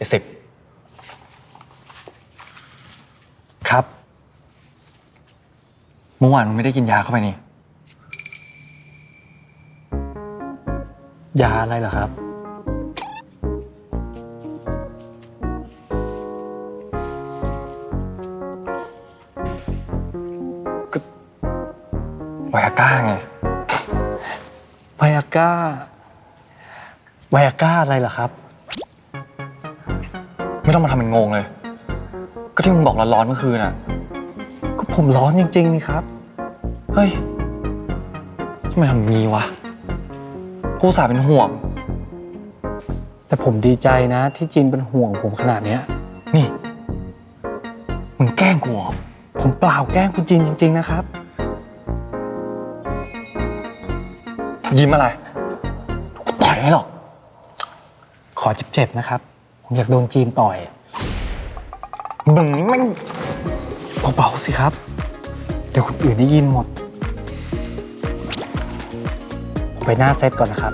ไอ้สิบครับ เมื่อวานมึงไม่ได้กินยาเข้าไปนี่ ยาอะไรเหรอครับไวอาก้าไงไวอาก้าไวอาก้าอะไรเหรอครับ ไม่ต้องมาทำเป็นงงเลย ก็ที่มึงบอกร้อนๆเมื่อคืนน่ะ ก็ผมร้อนจริงๆนี่ครับ เฮ้ยทำไมทำอย่างนี้วะ กูอุตสาห์เป็นห่วง แต่ผมดีใจนะที่จีนเป็นห่วงผมขนาดเนี้ย นี่ มึงแกล้งกูเหรอ ผมเปล่าแกล้งคุณจีนจริง ๆ นะครับ ยิ้มอะไรกูต่อยให้หรอก ขอเจ็บๆนะครับ ผมอยากโดนจีนต่อยมึงนี่แม่งเบาๆสิครับ เดี๋ยวคนอื่นได้ยินหมด ผมไปหน้าเซตก่อนนะครับ